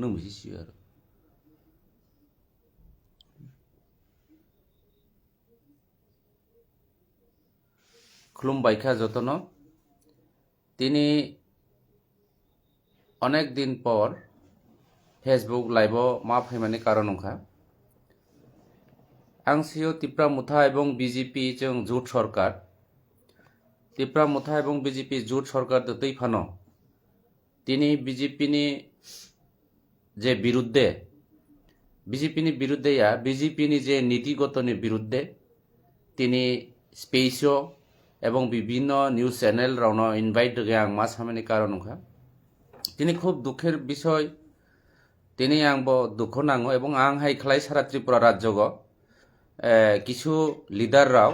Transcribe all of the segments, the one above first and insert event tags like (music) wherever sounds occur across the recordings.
nomisiyaro খুলুম বাইখা যতন তিনি অনেক দিন পর ফেসবুক লাইভ মা ফাইমানি কারণ ওখা আং তিপ্রা মুথা এবং বিজেপি যেন জুট সরকার। তিপ্রা মুথা এবং বিজেপি জুট সরকার দতৈ ফানো। তিনি বিজেপি নি যে বিরুদ্ধে বিজেপিনি বিরুদ্ধে ইয়া বিজেপিনি যে নীতিগতনি বিরুদ্ধে তিনি স্পেসও এবং বিভিন্ন নিউজ চ্যানেল রাউন ইনভাইট গে আং মা সামনে কারণ হা তিনি খুব দুঃখের বিষয়, তিনি আংব দুঃখ নাঙ এবং আং হাই খালাই সারা ত্রিপুরা রাজ্য কিছু লিডার রাও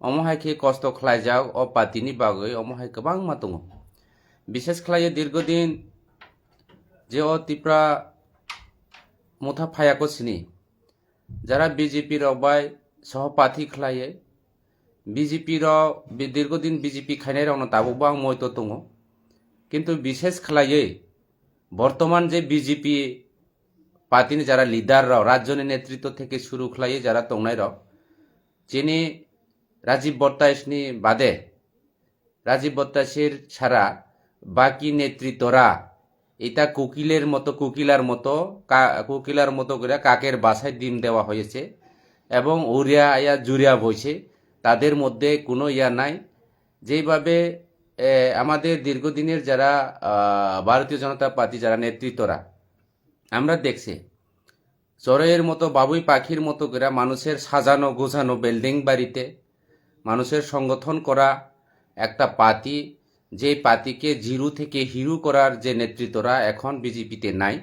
অমহাইকে কষ্ট খালাই যাও, অ পাতিনি বাগৈ অমহাই গোবাং মাতুঙ। বিশেষ খালাইয়ে দীর্ঘদিন যে অ ত্রিপুরা ফায়াকো সিনি, যারা বিজেপি রবাই সহপাঠী খালাইয়ে বিজেপি র দীর্ঘদিন বিজেপি খাইনাই রাউনো দাবো আং দङ কিন্তু বিশেষ খালাইয়ে বর্তমান যে বিজেপি পার্টিনি যারা লিডাররাও রাজ্যনি নেতৃত্ব থেকে শুরু খালাইয়ে যারা তংনাইরাও যিনি রাজীব বত্তাইশনি বাদে, রাজীব বত্তাসের ছাড়া বাকি নেতৃত্বরা এটা কোকিলের মতো, কোকিলার মতো কোকিলার মতো করে কাকের বাসায় ডিম দেওয়া হয়েছে এবং উড়িয়া ইয়া জুড়িয়া বইছে। তাদের মধ্যে কোনো ইয়া নাই। যেইভাবে আমাদের দীর্ঘদিনের যারা ভারতীয় জনতা পার্টি যারা নেতৃত্বরা, আমরা দেখছি চড়ের মতো, বাবুই পাখির মতো করে মানুষের সাজানো গোছানো বিল্ডিং বাড়িতে মানুষের সংগঠন করা একটা পার্টি যে পার্টিকে জিরু থেকে হিরু করার যে নেতৃত্বরা এখন বিজেপিতে নাই,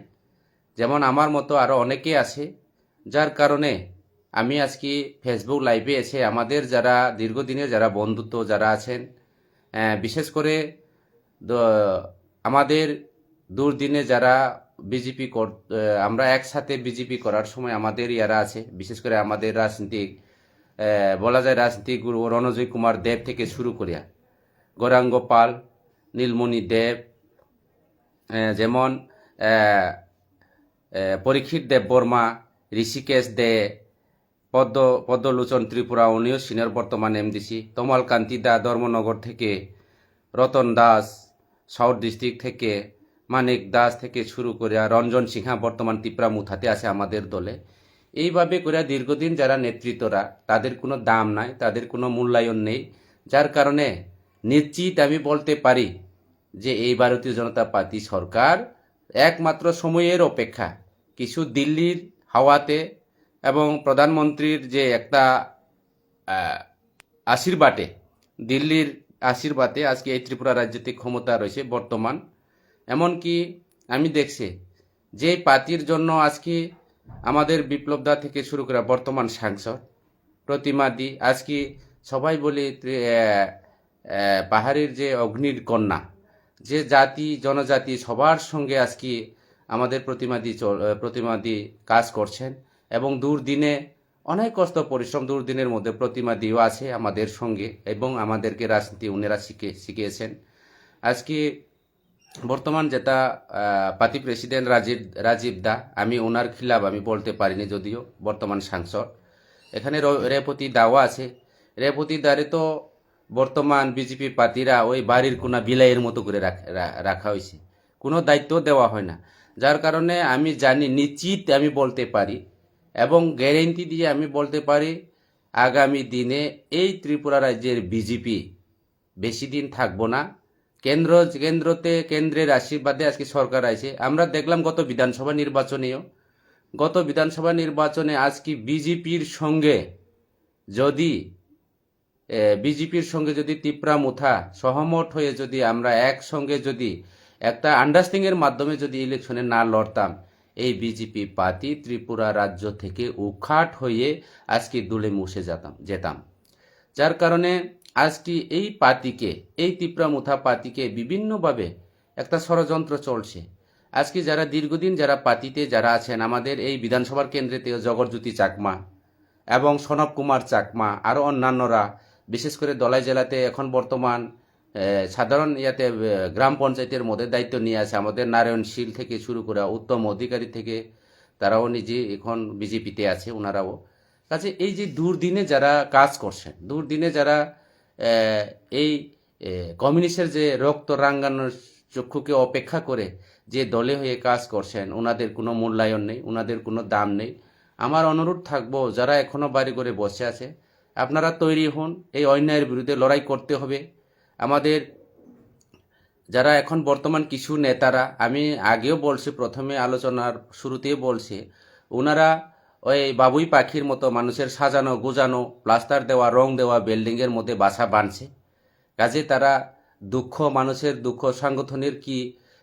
যেমন আমার মতো আরও অনেকে আছে, যার কারণে আমি আজকে ফেসবুক লাইভে এসে আমাদের যারা দীর্ঘদিনের যারা বন্ধুত্ব, যারা আছেন বিশেষ করে আমাদের দুর্দিনে যারা বিজেপি কর আমরা একসাথে বিজেপি করার সময় আমাদের ইয়ারা আছে, বিশেষ করে আমাদের রাজনীতিক বলা যায় রাজনীতিক গুরু রণজয় কুমার দেব থেকে শুরু করিয়া। গৌরাঙ্গ পাল নীলমণি দেব যেমন পরীক্ষিত দেব বর্মা, ঋষিকেশ দে, পদ্ম, পদ্মলোচন ত্রিপুরা উনিও সিনিয়র বর্তমান এমডিসি তমাল কান্তি দা, ধর্মনগর থেকে, রতন দাস, সাউথ ডিস্ট্রিক্ট থেকে, মানিক দাস থেকে শুরু করে রঞ্জন সিংহা বর্তমান ত্রিপুরা মুথাতে আছে আমাদের দলে। এইভাবে করে দীর্ঘদিন যারা নেতৃত্বরা, তাদের কোনো দাম নাই, তাদের কোনো মূল্যায়ন নেই। যার কারণে নিশ্চিত আমি বলতে পারি যে এই ভারতীয় জনতা পার্টি সরকার একমাত্র সময়ের অপেক্ষা। কিছু দিল্লির হাওয়াতে এবং প্রধানমন্ত্রীর যে একটা আশীর্বাদে, দিল্লির আশীর্বাদে আজকে এই ত্রিপুরা রাজ্যতে ক্ষমতা রয়েছে বর্তমান। এমনকি আমি দেখছি যে পার্টির জন্য আজকে আমাদের বিপ্লবদা থেকে শুরু করে বর্তমান সাংসদ প্রতিমাদি আজকে সবাই বলি পাহাড়ের যে অগ্নির কন্যা, যে জাতি, জনজাতি সবার সঙ্গে আজকে আমাদের প্রতিমাদি প্রতিমাদি কাজ করছেন এবং দুর্দিনে অনেক কষ্ট, পরিশ্রম দুর্দিনের মধ্যে প্রতিমাদিও আছে আমাদের সঙ্গে এবং আমাদেরকে রাজনীতি, উনেরা শিখে, শিখিয়েছেন। আজকে বর্তমান যেটা পার্টি প্রেসিডেন্ট রাজীব রাজীব দা, আমি ওনার খিলাফ আমি বলতে পারিনি যদিও, বর্তমান সাংসদ। এখানে রেপতি দাও আছে। রেপতি দারে তো বর্তমান বিজেপি পার্টিরা ওই বাড়ির কোনা বিলাইয়ের মতো করে রাখা হয়েছে কোনো দায়িত্ব দেওয়া হয় না। যার কারণে আমি জানি, নিশ্চিত আমি বলতে পারি এবং গ্যারেন্টি দিয়ে আমি বলতে পারি, আগামী দিনে এই ত্রিপুরা রাজ্যের বিজেপি বেশি দিন থাকব না। কেন্দ্র, কেন্দ্রতে কেন্দ্রের আশীর্বাদে আজকে সরকার আছে আমরা দেখলাম গত বিধানসভা নির্বাচনেও, গত বিধানসভা নির্বাচনে আজকে বিজেপির সঙ্গে যদি বিজেপির সঙ্গে যদি তিপ্রা মুথা সহমত হয়ে যদি আমরা একসঙ্গে যদি একটা আন্ডারস্ট্যান্ডিংয়ের মাধ্যমে যদি ইলেকশনে না লড়তাম, এই বিজেপি পার্টি ত্রিপুরা রাজ্য থেকে উখাট হয়ে আজকে দুলে মুছে যেতাম যেতাম। যার কারণে আজকে এই পার্টিকে, এই তিপ্রা মুথা পার্টিকে বিভিন্নভাবে একটা ষড়যন্ত্র চলছে। আজকে যারা দীর্ঘদিন যারা পার্টিতে যারা আছেন, আমাদের এই বিধানসভার কেন্দ্রেতে জগৎজ্যোতি চাকমা এবং সনব কুমার চাকমা আরও অন্যান্যরা বিশেষ করে দলাই জেলাতে এখন বর্তমান সাধারণ ইয়াতে গ্রাম পঞ্চায়েতের মধ্যে দায়িত্ব নিয়ে আছে। আমাদের নারায়ণশীল থেকে শুরু করে উত্তম অধিকারী থেকে তারাও নিজে এখন বিজেপিতে আছে ওনারাও কাজে এই যে দুর্দিনে যারা কাজ করছেন, দুর্দিনে যারা এই কমিউনিস্টের যে রক্ত রাঙ্গানোর চক্ষুকে অপেক্ষা করে যে দলে হয়ে কাজ করছেন ওনাদের কোনো মূল্যায়ন নেই ওনাদের কোনো দাম নেই। আমার অনুরোধ থাকব, যারা এখনও বাড়ি করে বসে আছে আপনারা তৈরি হন, এই অন্যায়ের বিরুদ্ধে লড়াই করতে হবে। আমাদের যারা এখন বর্তমান কিছু নেতারা, আমি আগেও বলছি, প্রথমে আলোচনার শুরুতেই বলছি ওনারা ওই বাবুই পাখির মতো মানুষের সাজানো, গোজানো, প্লাস্টার দেওয়া, রং দেওয়া, বিল্ডিংয়ের মধ্যে বাসা বাঁধছে। কাজে তারা দুঃখ, মানুষের দুঃখ, সাংগঠনের কি,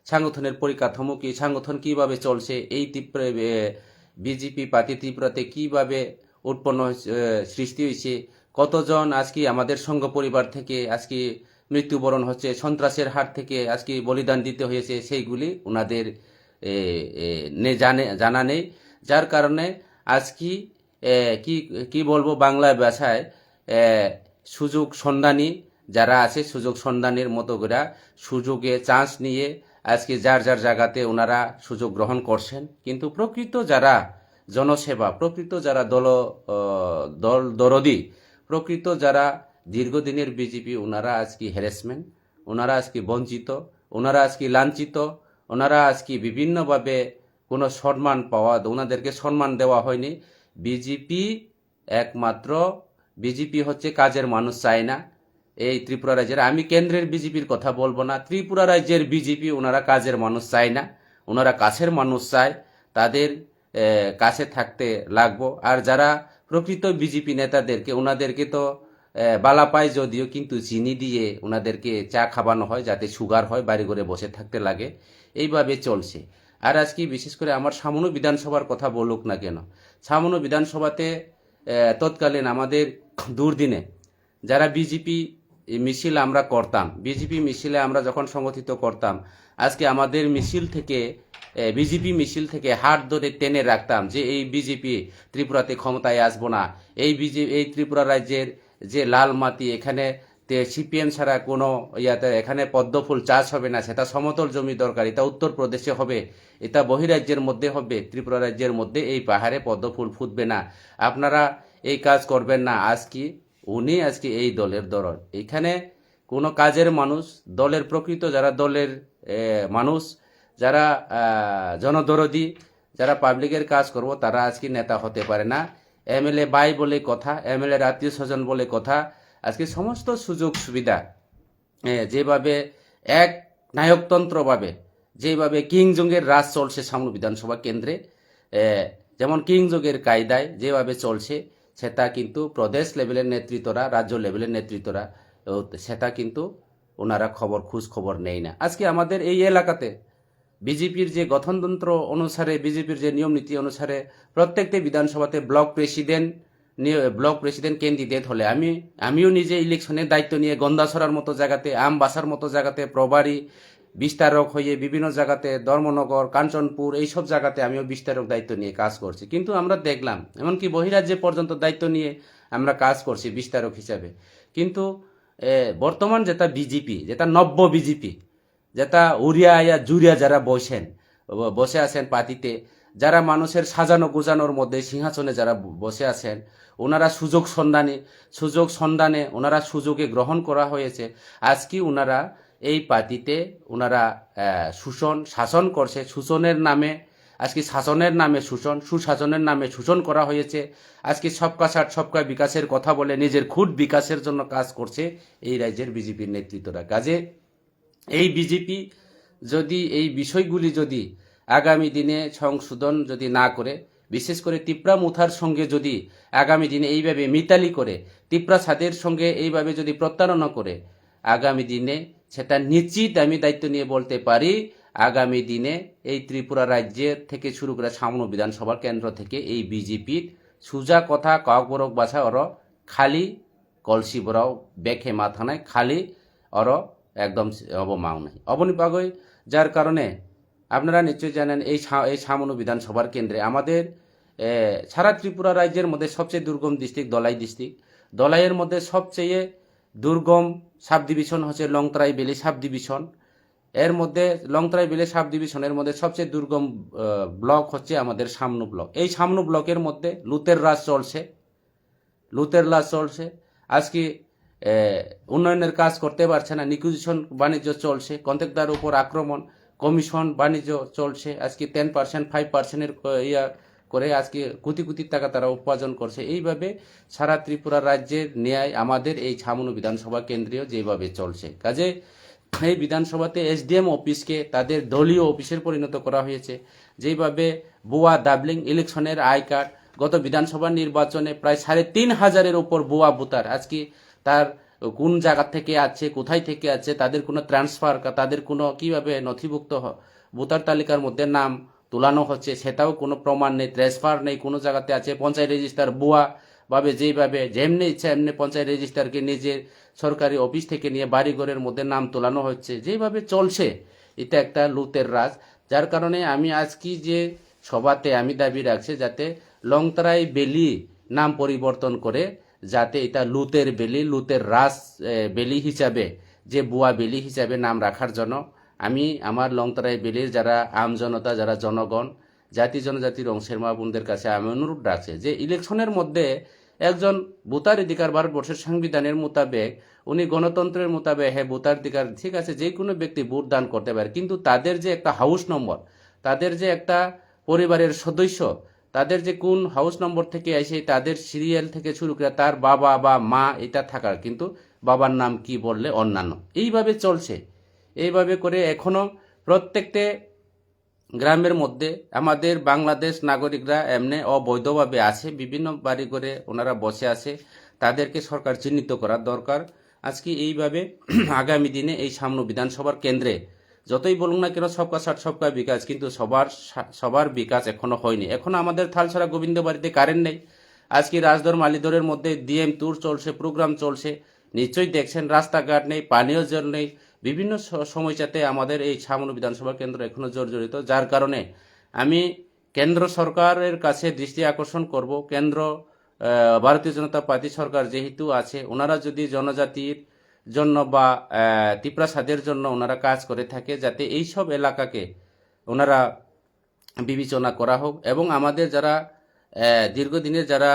সাংগঠনের পরিকাঠামো কি, সাংগঠন কীভাবে চলছে, এই তীব্র বিজেপি পার্টি তীব্রতে কীভাবে উৎপন্ন সৃষ্টি হয়েছে। কতজন আজকে আমাদের সংঘ পরিবার থেকে আজকে মৃত্যুবরণ হচ্ছে, সন্ত্রাসের হাত থেকে আজকে বলিদান দিতে হয়েছে সেইগুলি ওনাদের জানে, জানা নেই। যার কারণে আজকে কি কি বলব বাংলা ভাষায় সুযোগ সন্ধানী যারা আছে, সুযোগ সন্ধানের মতো করে সুযোগে চান্স নিয়ে আজকে যার যার জায়গাতে ওনারা সুযোগ গ্রহণ করছেন। কিন্তু প্রকৃত যারা জনসেবা, প্রকৃত যারা দল দল দরদি, প্রকৃত যারা দীর্ঘদিনের বিজেপি, ওনারা আজকে হ্যারাসমেন্ট ওনারা আজকে বঞ্চিত, ওনারা আজকে লাঞ্ছিত, ওনারা আজকে বিভিন্নভাবে কোনো সম্মান পাওয়া, ওনাদেরকে সম্মান দেওয়া হয়নি। বিজেপি একমাত্র, বিজেপি হচ্ছে কাজের মানুষ, চায় না। এই ত্রিপুরা রাজ্যের, আমি কেন্দ্রের বিজেপির কথা বলব না। ত্রিপুরা রাজ্যের বিজেপি, ওনারা কাজের মানুষ, চায় না। ওনারা কাছের মানুষ চায়। তাদের কাছে থাকতে লাগবো। আর যারা প্রকৃত বিজেপি নেতাদেরকে ওনাদেরকে তো বালা পায় যদিও, কিন্তু চিনি দিয়ে ওনাদেরকে চা খাওয়ানো হয়, যাতে সুগার হয়, বাড়ি করে বসে থাকতে লাগে, এইভাবে চলছে। আর আজকে বিশেষ করে আমার সামনো বিধানসভার কথা বলুক না কেন, সামনো বিধানসভাতে তৎকালীন আমাদের দুর্দিনে যারা বিজেপি মিছিল আমরা করতাম, বিজেপি মিছিলে আমরা যখন সংগঠিত করতাম, আজকে আমাদের মিছিল থেকে বিজেপি মিছিল থেকে হাত ধরে টেনে রাখতাম যে এই বিজেপি ত্রিপুরাতে ক্ষমতায় আসব না। এই বিজেপি এই ত্রিপুরা রাজ্যের যে লাল মাটি, এখানে সিপিএম ছাড়া কোনো ইয়াতে এখানে পদ্মফুল চাষ হবে না, সেটা সমতল জমি দরকার, এটা উত্তরপ্রদেশে হবে, এটা বহিরাজ্যের মধ্যে হবে, ত্রিপুরা রাজ্যের মধ্যে এই পাহাড়ে পদ্মফুল ফুটবে না। আপনারা এই কাজ করবেন না আজকে উনি আজকে এই দলের দরদ। এখানে কোনো কাজের মানুষ, দলের প্রকৃত যারা দলের মানুষ, যারা জনদরদি, যারা পাবলিকের কাজ করব, তারা আজকে নেতা হতে পারে না। এমএলএ বাই বলে কথা, এমএলএ আত্মীয় স্বজন বলে কথা। আজকে সমস্ত সুযোগ সুবিধা যেভাবে এক নায়কতন্ত্রভাবে যেভাবে কিংজঙ্গের রাজ চলছে সামনে বিধানসভা কেন্দ্রে যেমন কিংজঙ্গের কায়দায় যেভাবে চলছে সেটা কিন্তু প্রদেশ লেভেলের নেতৃত্বরা, রাজ্য লেভেলের নেতৃত্বরা সেটা কিন্তু ওনারা খবর, খোঁজ খবর নেই না। আজকে আমাদের এই এলাকাতে বিজেপির যে গঠনতন্ত্র অনুসারে, বিজেপির যে নিয়ম নীতি অনুসারে প্রত্যেকটি বিধানসভাতে block president block president candidate হলে আমি, আমিও নিজে ইলেকশনের দায়িত্ব নিয়ে গন্দাছড়ার মতো জায়গাতে আমবাসার মতো জায়গাতে প্রবারী বিস্তারক হয়ে বিভিন্ন জায়গাতে, ধর্মনগর, কাঞ্চনপুর, এইসব জায়গাতে আমিও বিস্তারক দায়িত্ব নিয়ে কাজ করছি। কিন্তু আমরা দেখলাম, এমনকি বহিরাজ্যে পর্যন্ত দায়িত্ব নিয়ে আমরা কাজ করছি বিস্তারক হিসাবে। কিন্তু বর্তমান যেটা বিজেপি যেটা নব্য বিজেপি যেটা উড়িয়া ইয়া জুড়িয়া যারা বসেন বসে আছেন পার্টিতে, যারা মানুষের সাজানো গোজানোর মধ্যে সিংহাসনে যারা বসে আছেন, ওনারা সুযোগ সন্ধানে সুযোগ সন্ধানে ওনারা সুযোগে গ্রহণ করা হয়েছে। আজকে ওনারা এই পার্টিতে ওনারা শোষণ, শাসন করছে। শোষণের নামে, আজকে শাসনের নামে শোষণ, সুশাসনের নামে শোষণ করা হয়েছে। আজকে সবকা সাট সবকা বিকাশের কথা বলে নিজের খুদ বিকাশের জন্য কাজ করছে এই রাজ্যের বিজেপির নেতৃত্বরা। কাজে এই বিজেপি যদি, এই বিষয়গুলি যদি আগামী দিনে সংশোধন যদি না করে, বিশেষ করে তিপ্রা মুথার সঙ্গে যদি আগামী দিনে এইভাবে মিতালি করে, তিপ্রা সাদের সঙ্গে এইভাবে যদি প্রতারণা করে, আগামী দিনে সেটা নিশ্চিত আমি দায়িত্ব নিয়ে বলতে পারি, আগামী দিনে এই ত্রিপুরা রাজ্যের থেকে শুরু করে সামনে বিধানসভা কেন্দ্র থেকে এই বিজেপির সুজা কথা কাকবরক বাছা ওর খালি কলসি বরাও বেখে মাথা নাই, খালি অর একদম অবমাও নাই। অবনিপাগই যার কারণে আপনারা নিশ্চয়ই জানেন এই এই সামনু বিধানসভার কেন্দ্রে আমাদের সারা ত্রিপুরা রাজ্যের মধ্যে সবচেয়ে দুর্গম ডিস্ট্রিক্ট দলাই ডিস্ট্রিক্ট দলাইয়ের মধ্যে সবচেয়ে দুর্গম সাব ডিভিশন হচ্ছে লংতরাই বেলি সাব ডিভিশন এর মধ্যে লংতরাই বেলি সাব ডিভিশনের মধ্যে সবচেয়ে দুর্গম ব্লক হচ্ছে আমাদের সামনু ব্লক। এই সামনু ব্লকের মধ্যে লুতের রাজ চলছে। লুতের রাজ চলছে। আজকে উন্নয়নের কাজ করতে পারছে না নিকুজিশন বাণিজ্য চলছে কন্ট্রাক্টার উপর আক্রমণ, কমিশন বাণিজ্য চলছে। আজকে টেন পার্সেন্ট ফাইভ পার্সেন্টের ইয়া করে আজকে কোটি কোটি টাকা তারা উপার্জন করছে। এইভাবে সারা ত্রিপুরা রাজ্যের ন্যায় আমাদের এই ছামনু বিধানসভা কেন্দ্রীয় যেভাবে চলছে। কাজে এই বিধানসভাতে এসডিএম অফিসকে তাদের দলীয় অফিসের পরিণত করা হয়েছে। যেইভাবে বুয়া ডাবলিং ইলেকশনের আই কার্ড গত বিধানসভা নির্বাচনে প্রায় সাড়ে তিন হাজারের উপর বুয়া ভোটার আজকে তার কোন জায়গা থেকে আছে, কোথায় থেকে আছে, তাদের কোনো ট্রান্সফার তাদের কোনো কীভাবে নথিভুক্ত ভোটার তালিকার মধ্যে নাম তোলানো হচ্ছে, সেটাও কোনো প্রমাণ নেই, ট্রান্সফার নেই, কোনো জায়গাতে আছে, পঞ্চায়েত রেজিস্টার বুয়া ভাবে যেইভাবে যেমনি ইচ্ছা এমনি পঞ্চায়েত রেজিস্টারকে নিজের সরকারি অফিস থেকে নিয়ে বাড়িঘরের মধ্যে নাম তোলানো হচ্ছে, যেভাবে চলছে, এটা একটা লুতের রাজ। যার কারণে আমি আজকে যে সভাতে আমি দাবি রাখছি যাতে লংতরাই বেলি নাম পরিবর্তন করে, যাতে এটা লুতের বেলি, লুতের রাস বেলি হিসাবে, যে বুয়া বেলি হিসাবে নাম রাখার জন্য আমি আমার লংতরাই বেলির যারা আম জনতা, যারা জনগণ, জাতি জনজাতির অংশের মা বোনদের কাছে আমি অনুরোধ রাখছি যে ইলেকশনের মধ্যে একজন ভোটার অধিকার ভারতবর্ষের সংবিধানের মোতাবেক, উনি গণতন্ত্রের মোতাবেক হ্যাঁ ভোটার অধিকার ঠিক আছে, যে কোনো ব্যক্তি ভোট দান করতে পারে, কিন্তু তাদের যে একটা হাউস নম্বর, তাদের যে একটা পরিবারের সদস্য, তাদের যে কোন হাউস নম্বর থেকে আসে তাদের সিরিয়াল থেকে শুরু করে তার বাবা বা মা এটা থাকার, কিন্তু বাবার নাম কি বললে অন্যান্য। এইভাবে চলছে। এইভাবে করে এখনও প্রত্যেকটা গ্রামের মধ্যে আমাদের বাংলাদেশ নাগরিকরা এমনি অবৈধভাবে আছে, বিভিন্ন বাড়ি করে ওনারা বসে আছে, তাদেরকে সরকার চিহ্নিত করার দরকার। আজকে এইভাবে (clears throat) আগামী দিনে এই সামনে বিধানসভার কেন্দ্রে যতই বলুন না কেন সবকা ষাট সবকা বিকাশ, কিন্তু সবার সবার বিকাশ এখনও হয়নি। এখনও আমাদের থালছড়া গোবিন্দ বাড়িতে কারেন্ট নেই। আজকে রাজদর মালিদরের মধ্যে ডিএম ট্যুর চলছে, প্রোগ্রাম চলছে। নিশ্চয়ই দেখছেন, রাস্তাঘাট নেই, পানীয় জল নেই বিভিন্ন সময়টাতে আমাদের এই সামনে বিধানসভা কেন্দ্র এখনও জর্জরিত যার কারণে আমি কেন্দ্র সরকারের কাছে দৃষ্টি আকর্ষণ করব। কেন্দ্র ভারতীয় জনতা পার্টি সরকার যেহেতু আছে ওনারা যদি জনজাতির জন্য বা আহ, তিপ্রাসাদের জন্য ওনারা কাজ করে থাকে যাতে এই সব এলাকাকে ওনারা বিবেচনা করা হোক এবং আমাদের যারা দীর্ঘদিনের যারা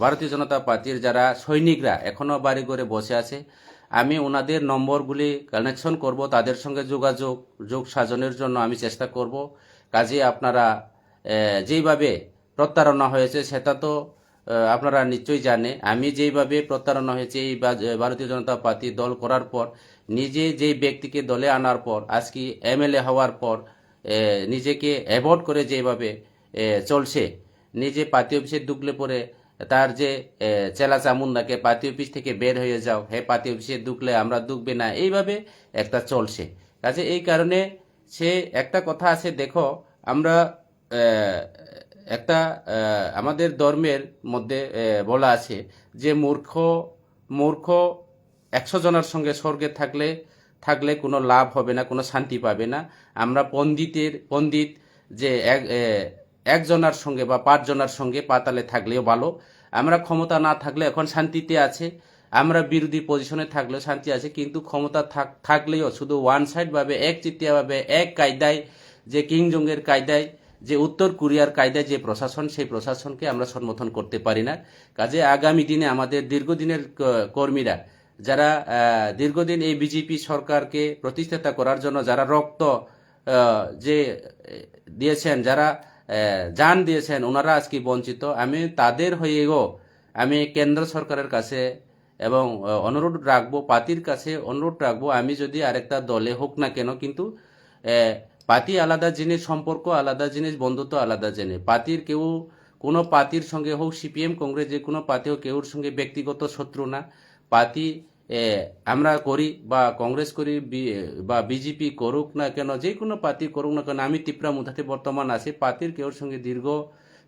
ভারতীয় জনতা পার্টির যারা সৈনিকরা এখনও বাড়ি করে বসে আছে আমি ওনাদের নম্বরগুলি কানেকশন করব, তাদের সঙ্গে যোগাযোগ, যোগ সাজনের জন্য আমি চেষ্টা করব। কাজে আপনারা যেইভাবে প্রতারণা হয়েছে সেটা তো আপনারা নিশ্চয়ই জানে আমি যেইভাবে প্রত্যারণা হয়েছে এই ভারতীয় জনতা পার্টি দল করার পর, নিজে যেই ব্যক্তিকে দলে আনার পর, আজকে এমএলএ হওয়ার পর নিজেকে অ্যাভয়েড করে যেভাবে চলছে, নিজে পার্টি অফিসে ঢুকলে পরে তার যে চেলা চামুন্দাকে পার্টি অফিস থেকে বের হয়ে যাও। হে পাতি অফিসে ঢুকলে আমরা ঢুকবে না। এইভাবে একটা চলছে। কাজে এই কারণে সে একটা কথা আছে, দেখো, আমরা একটা আমাদের ধর্মের মধ্যে বলা আছে যে মূর্খ মূর্খ একশো জনের সঙ্গে স্বর্গে থাকলে থাকলে কোনো লাভ হবে না, কোনো শান্তি পাবে না। আমরা পণ্ডিতের, পণ্ডিত যে এক একজনের সঙ্গে বা পাঁচজনের সঙ্গে পাতালে থাকলেও ভালো। আমরা ক্ষমতা না থাকলে এখন শান্তিতে আছে। আমরা বিরোধী পজিশনে থাকলেও শান্তি আছে, কিন্তু ক্ষমতা থাক থাকলেও শুধু ওয়ান সাইড ভাবে, এক ভাবে, এক কায়দায় যে কিংজঙ্গের কায়দায়, যে উত্তর কোরিয়ার কায়দায় যে প্রশাসন, সেই প্রশাসনকে আমরা সমর্থন করতে পারি না। কাজে আগামী দিনে আমাদের দীর্ঘদিনের কর্মীরা যারা দীর্ঘদিন এই বিজেপি সরকারকে প্রতিষ্ঠাতা করার জন্য যারা রক্ত যে দিয়েছেন, যারা জান দিয়েছেন ওনারা আজকে বঞ্চিত? আমি তাদের হয়েও আমি কেন্দ্র সরকারের কাছে এবং অনুরোধ রাখব পার্টির কাছে অনুরোধ রাখব আমি যদি আরেকটা দলে হোক না কেন কিন্তু পার্টি আলাদা জিনিস সম্পর্ক আলাদা জিনিস বন্ধুত্ব আলাদা জিনিস। পার্টির কেউ কোনো পার্টির সঙ্গে হোক সিপিএম কংগ্রেস যে কোনো পার্টি হোক কেউর সঙ্গে ব্যক্তিগত শত্রু না। এ, আমরা করি বা কংগ্রেস করি, বি- বিজেপি করুক না কেন, যে কোনো পার্টি করুক না কেন, আমি তিপ্রা মুথাতে বর্তমান আছি, পার্টির কেউর সঙ্গে দীর্ঘ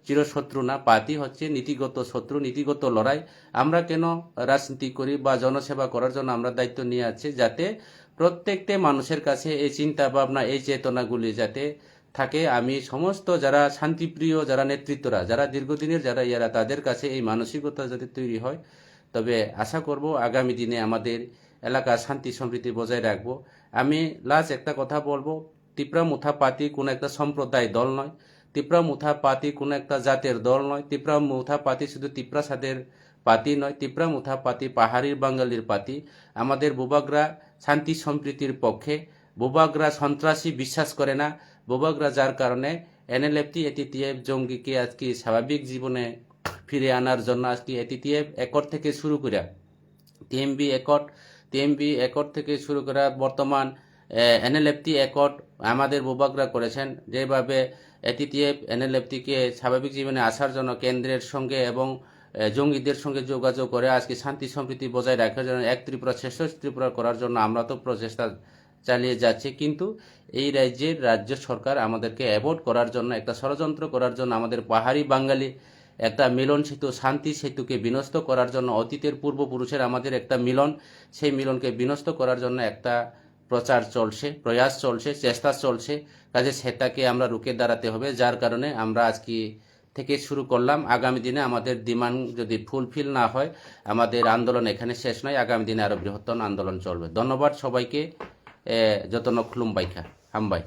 চিরশত্রু না। পার্টি হচ্ছে নীতিগত শত্রু, নীতিগত লড়াই। আমরা কেন রাজনীতি করি বা জনসেবা করার জন্য আমরা দায়িত্ব নিয়ে আছি? যাতে প্রত্যেকটা মানুষের কাছে এই চিন্তা ভাবনা, এই চেতনাগুলি যাতে থাকে। আমি সমস্ত যারা শান্তিপ্রিয়, যারা নেতৃত্বরা, যারা দীর্ঘদিনের যারা ইয়ারা, তাদের কাছে এই মানসিকতা যাতে তৈরি হয়। তবে আশা করব আগামী দিনে আমাদের এলাকা শান্তি সম্প্রীতি বজায় রাখব। আমি লাস্ট একটা কথা বলব তিপ্রা মুথা পাতি কোনো একটা সম্প্রদায় দল নয়। তিপ্রা মুথা পাতি কোনো একটা জাতের দল নয়। তিপ্রা মুথা পাতি শুধু তিপ্রা সাদের পাতি নয় তিপ্রা মুথা পাতি পাহাড়ির বাঙালির পাতি। আমাদের বুবাগরা শান্তি সম্প্রীতির পক্ষে। বুবাগরা সন্ত্রাসী বিশ্বাস করে না। বুবাগরা যার কারণে এনএলএফটি, এটিটিএফ জঙ্গিকে আজকে স্বাভাবিক জীবনে ফিরে আনার জন্য আজকে এটিটিএফ একর থেকে শুরু করে টিএমবি একট টিএমবি একট থেকে শুরু করে বর্তমান এনএলএফটি একট আমাদের বুবাকরা করেছেন। যেভাবে এটিটিএফ এনএলএফটিকে স্বাভাবিক জীবনে আসার জন্য কেন্দ্রের সঙ্গে এবং জঙ্গিদের সঙ্গে যোগাযোগ করে আজকে শান্তি সম্প্রীতি বজায় রাখার জন্য এক ত্রিপুরা শ্রেষ্ঠ ত্রিপুরা করার জন্য আমরা তো প্রচেষ্টা চালিয়ে যাচ্ছি। কিন্তু এই রাজ্যের রাজ্য সরকার আমাদেরকে অ্যাভয়েড করার জন্য, একটা ষড়যন্ত্র করার জন্য আমাদের পাহাড়ি বাঙালি একটা মিলন সেতু, শান্তি সেতুকে বিনষ্ট করার জন্য, অতীতের পূর্বপুরুষের আমাদের একটা মিলন, সেই মিলনকে বিনষ্ট করার জন্য একটা প্রচার চলছে, প্রয়াস চলছে, চেষ্টা চলছে। কাজে সেটাকে আমরা রুখে দাঁড়াতে হবে, যার কারণে আমরা আজকে থেকে শুরু করলাম। আগামী দিনে আমাদের ডিমান্ড যদি ফুলফিল না হয়, আমাদের আন্দোলন এখানে শেষ নয়, আগামী দিনে আরও বৃহত্তর আন্দোলন চলবে। ধন্যবাদ সবাইকে যতন খুলুম বাইখা হামবাই